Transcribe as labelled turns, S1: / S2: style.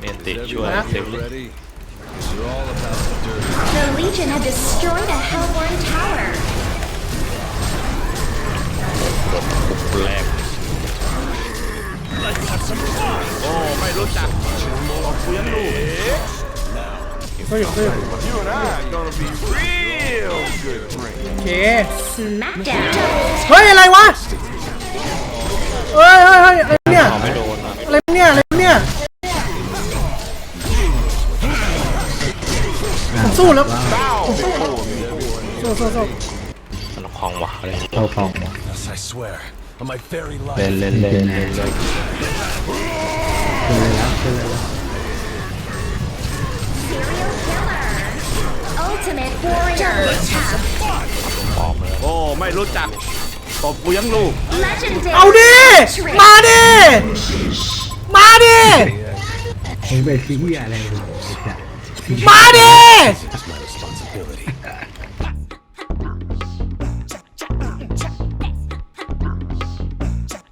S1: เมนติช่วย
S2: Everyone
S1: เซฟ
S2: get ready? You're all about the dirty.
S3: The Legion have destroyed a Hellborn tower.
S1: แรก
S4: โอ้ไม่รู้จักบอกกูยังรู้
S5: ก็อยู่ก็อยู่
S4: You and I are gonna be real good friends
S5: โอเค
S3: Smackdown.
S5: เฮ้ย อะไรวะ ผมสู้แล้วผมสู้สู้สู้สู้
S1: มันคลองวะอะไร
S6: เข้าฟอง
S2: Yes, I swear. On my very
S1: เล่น
S2: life.
S1: เล่นเล่นเล่นเล่น
S6: ขึ้นเลยแล้วขึ้นเลยแล้ว
S3: Serial killer. Ultimate warrior. Tap.
S1: ฟอร์มเลย
S4: โอ้ไม่รู้จักตบกูยังรู้
S3: Legendary.
S5: เอาดิ มาดิ มาดิ
S6: มึงไปซีเรียอะไรมึงไอ้สัส
S5: มาดิ
S2: It's my responsibility.